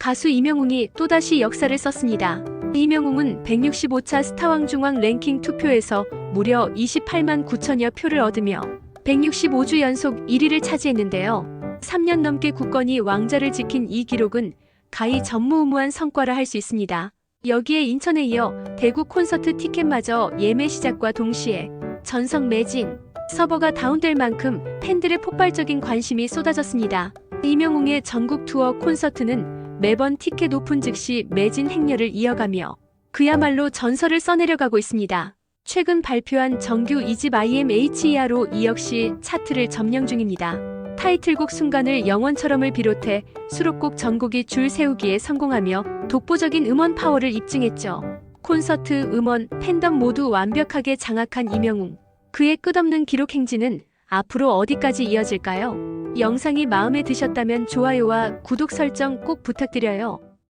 가수 이명웅이 또다시 역사를 썼습니다. 이명웅은 165차 스타왕 중앙 랭킹 투표에서 무려 28만 9천여 표를 얻으며 165주 연속 1위를 차지했는데요. 3년 넘게 굳건히 왕자를 지킨 이 기록은 가히 전무후무한 성과라 할 수 있습니다. 여기에 인천에 이어 대구 콘서트 티켓마저 예매 시작과 동시에 전성 매진, 서버가 다운될 만큼 팬들의 폭발적인 관심이 쏟아졌습니다. 이명웅의 전국 투어 콘서트는 매번 티켓 오픈 즉시 매진 행렬을 이어가며 그야말로 전설을 써내려가고 있습니다. 최근 발표한 정규 2집 IMHER로 이 역시 차트를 점령 중입니다. 타이틀곡 순간을 영원처럼을 비롯해 수록곡 전곡이 줄 세우기에 성공하며 독보적인 음원 파워를 입증했죠. 콘서트, 음원, 팬덤 모두 완벽하게 장악한 이명웅. 그의 끝없는 기록 행진은 앞으로 어디까지 이어질까요? 영상이 마음에 드셨다면 좋아요와 구독 설정 꼭 부탁드려요.